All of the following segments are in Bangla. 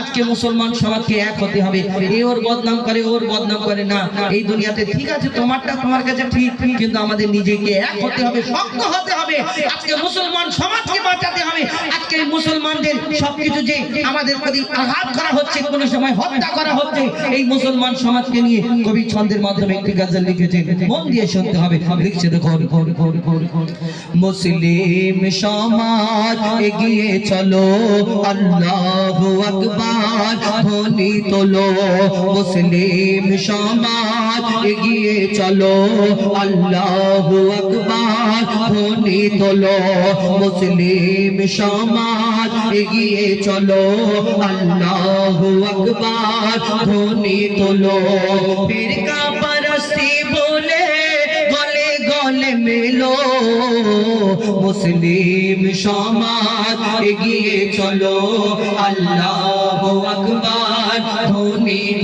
আজকে মুসলমান সমাজকে এক হতে হবে। এ ওর বদনাম করে, ওর বদনাম করে না। এই দুনিয়াতে ঠিক আছে, তোমারটা তোমার কাছে ঠিক, কিন্তু আমাদের নিজেকে এক হতে হবে, শক্ত হতে হবে। আজকে মুসলমান সমাজকে বাঁচাতে হবে। আজকে মুসলমানদের সবকিছু যে আমাদের প্রতি আঘাত করা হচ্ছে, কোন সময় হত্যা করা হচ্ছে, এই মুসলমান সমাজকে নিয়ে কবি ছন্দের মাধ্যমে একটি গাজল লিখেছে মন দিয়ে শুনতে হবে। লিখছে দেখো মুসলিম সমাজ এগিয়ে চলো, আল্লাহ আকবার। ধ্বনি তোলো, মুসলিম সমাজ, এগিয়ে চলো, আল্লাহ আকবার, ধ্বনি তোলো, মুসলিম সমাজ, এগিয়ে চলো, আল্লাহ আকবার, ধ্বনি তোলো, ফিরকা গলে মেলো। মুসলিম সমাজ এগিয়ে চলো। আল্লাহ আকবার।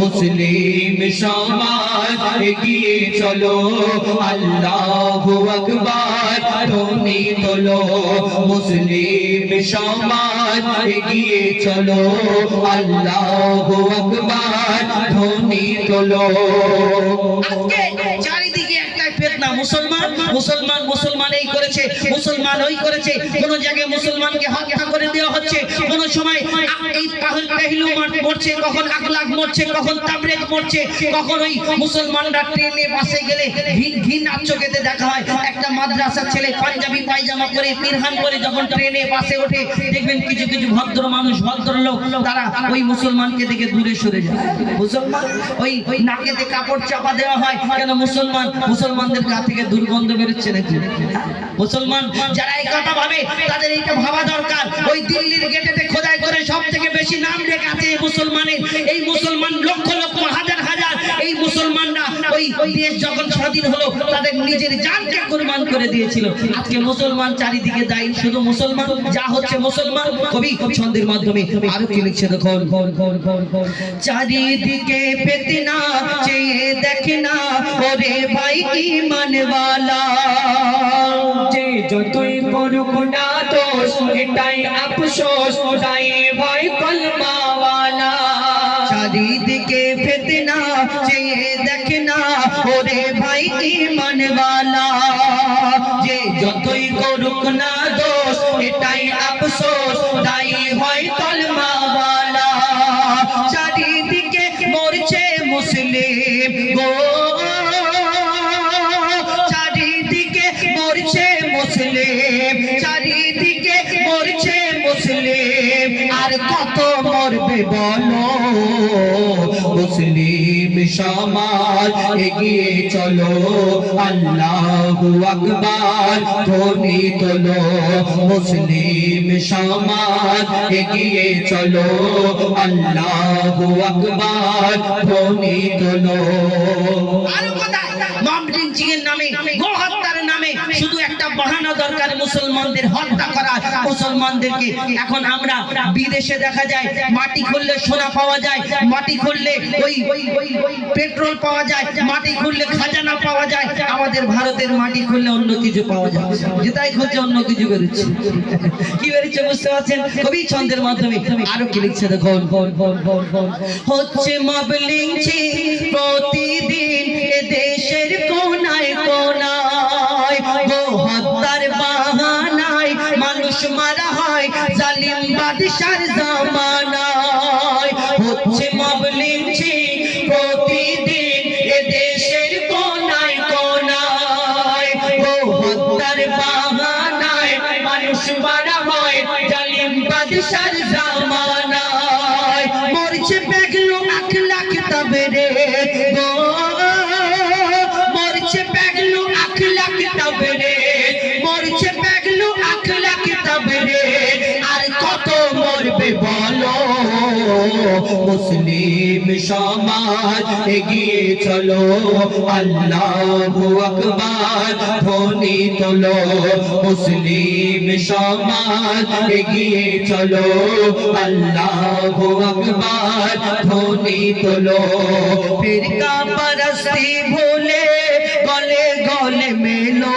মুসলিম সমাজ এগিয়ে চলো। আল্লাহ আকবার, ধ্বনি তোলো। মুসলিম সমাজ এগিয়ে চলো। আল্লাহ আকবার, ধ্বনি তোলো। আজকে চারিদিকে একটাই ফেতনা মুসলমান মুসলমান মুসলমান এই করেছে, মুসলমান ওই করেছে। কোন জায়গায় মুসলমানকে হত্যা করে দেওয়া হচ্ছে। কোন সময় এই পাহল পেহলু মরছে, কখন আকলাক মরছে, কখন তাবরেক মরছে, কখন ওই মুসলমানরা ট্রেনে, বাসে গেলে ভিন ভিন চোখেতে দেখা হয়। মাদ্রাসার ছেলে পাঞ্জাবি পায়জামা করে পিরহান করে যখন ট্রেনে, বাসে ওঠে, দেখবেন কিছু কিছু ভদ্র মানুষ, ভদ্র লোক, তারা ওই মুসলমানকে দেখে দূরে সরে যায়। মুসলমান? ওই ওই নাকেতে কাপড় চাপা দেওয়া হয়, কেন মুসলমান? মুসলমানদের গা থেকে দুর্গন্ধ বেরোচ্ছে নাকি? মুসলমান? যারা এই কথা ভাবে, তাদের এইটা ভাবা দরকার। ওই দিল্লির গেটেতে খোদাই করে সব থেকে বেশি নাম লেখা আছে এই মুসলমানের। এই মুসলমান লক্ষ ওই দেশ যখন স্বাধীন হলো, তাদের নিজের জানকে কুরবান করে দিয়েছিল। আজকে মুসলমান চারিদিকে দায়ী, শুধু মুসলমান, যা হচ্ছে মুসলমান, কবি ছন্দের মাধ্যমে আরও কি লিখছে, দেখুন। চারিদিকে ফেতনা চেয়ে দেখে না, ওরে ভাই ইমানওয়ালা। যে যতই করুক না দোষ, এটাই আফসোস, তাই ভাই কলমাওয়ালা। চারিদিকে ফেতনা চেয়ে দেখে না ভাই ইমানওয়ালা যে যতই করুক না মুসলিম আর কত মরবে বলো? মুসলিম সমাজ এগিয়ে চলো আল্লাহ আকবার ধ্বনি তোলো। মুসলিম সমাজ এগিয়ে চলো আল্লাহ আকবার ধ্বনি তোলো। আরও নামে। একটা বাহানা দরকার মুসলমানদের হত্যা করা। মুসলমানদেরকে এখন আমরা বিদেশে দেখা যায়, মাটি খুললে সোনা পাওয়া যায়, মাটি খুললে ওই পেট্রোল পাওয়া যায়, মাটি খুললে খাজানা পাওয়া যায়। আমাদের ভারতের মাটি খুললে অন্য কিছু পাওয়া যায়। যেটাই খুঁজছে অন্য কিছু বেরোচ্ছে। কি বেরোচ্ছে বুঝতে পারছেন? কবি ছন্দের মাধ্যমে আরও কি লিখছে দেখুন। হচ্ছে প্রতিদিন এ দেশের কোনায় কোনায় মরবে বলো, মুসলিম সমাজ এগিয়ে চলো, আল্লাহু আকবার ধ্বনি তোলো, মুসলিম সমাজ এগিয়ে চলো, আল্লাহু আকবার ধ্বনি তোলো। ফিরকা পরস্তি ভুলে গলে গলে মেলো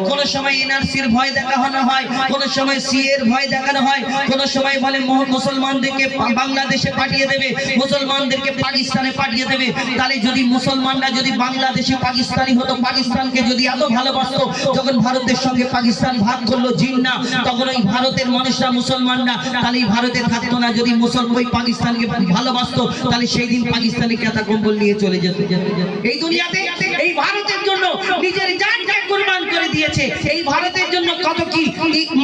কোন সময় এনআরসির ভয় দেখানো হয়, কোন সময় সি এর ভয় দেখানো হয়, কোন সময় বলে মুসলমানদেরকে বাংলাদেশে পাঠিয়ে দেবে, মুসলমানদেরকে পাকিস্তানে পাঠিয়ে দেবে। তাহলে যদি মুসলমানরা যদি বাংলাদেশে পাকিস্তানি হতো, পাকিস্তানকে যদি এত যখন ভারতের সঙ্গে পাকিস্তান ভাগ করল জিন্না তখন ওই ভারতের মানুষরা মুসলমানরা, তাহলে থাকতো না। যদি মুসলমান ওই পাকিস্তানকে ভালোবাসতো, তাহলে সেই দিন পাকিস্তানি কম্বল নিয়ে চলে যেত। এই দুনিয়াতে এই ভারতের জন্য নিজের দিয়েছে। এই ভারতের জন্য কত কি?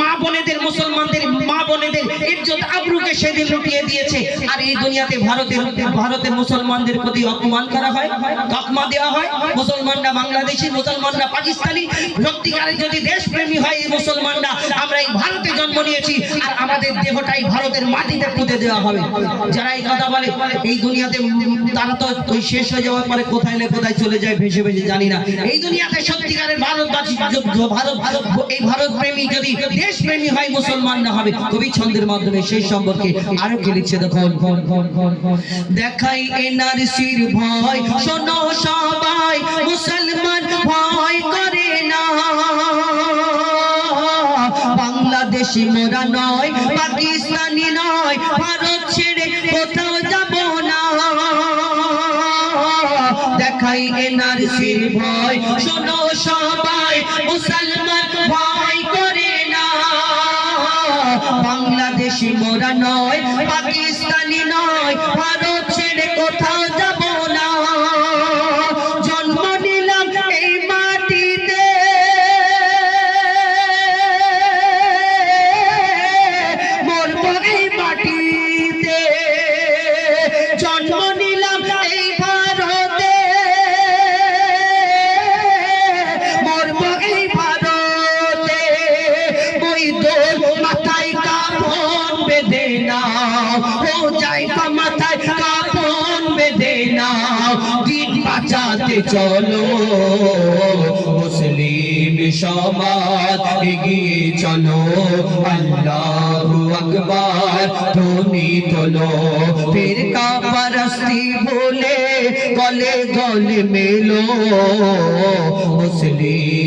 মা বোনেদের, মুসলমানদের, মা বোনেদের ইজ্জত আবরুকে সেদিন লুটিয়ে দিয়েছে। আর এই দুনিয়াতে ভারতের ভারতের মুসলমানদের প্রতি অপমান করা হয়, তকমা দেওয়া হয়। মুসলমানরা বাংলাদেশি, মুসলমানরা পাকিস্তানি। সত্যিকারে যদি দেশপ্রেমী হয় এই মুসলমানরা, আমরা এই ভারতে জন্ম নিয়েছি। আর আমাদের দেহটাই ভারতের মাটিতে পুঁতে দেওয়া হবে। যারা এই কথা বলে, এই দুনিয়াতে তারা তো ওই শেষ হয়ে যাওয়ার পরে কোথায় না কোথায় চলে যায়, ভেসে ভেসে জানি না। এই দুনিয়াতে সত্যিকারের ভারতবাসী এই ভারত প্রেমী যদি দেশ প্রেমী হয়, মুসলমানরা হবে। কবি ছন্দের মাধ্যমে সেই সম্পর্কে আরও লিখছে ভয়, শোনো সবাই, মুসলমান ভয় করে না। বাংলাদেশি মোরা নয়, পাকিস্তানি নয়, ভারত ছেড়ে কোথাও যাব ভয়। শোনো সবাই, মুসলমান ভয় করে না। বাংলাদেশি মোরা নয়, পাকিস্তানি নয়, ভারত ছেড়ে কোথাও বাঁচাতে চলো। মুসলিম সমাজ এগিয়ে চলো। আল্লাহ আকবার, ধ্বনি তোলো। ফির কাপারস্তি বলে কলে গলে মেলো। মুসলিম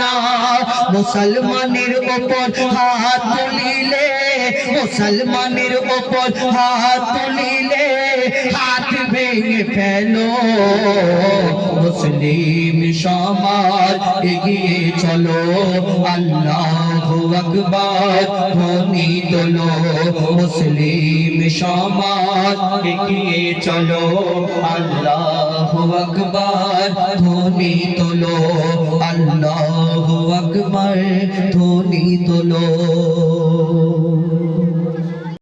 না। মুসলমানের ওপর হাত তুলিলে মুসলমানের ওপর হাত তুলিলে হাত ভেঙে ফেলো। মুসলিম সমাজ এগিয়ে চলো। আল্লাহ আকবার, ধ্বনি তোলো। মুসলিম সমাজ এগিয়ে চলো। আল্লাহ আকবার, ধ্বনি তোলো। আল্লাহ আকবার, ধ্বনি তোলো।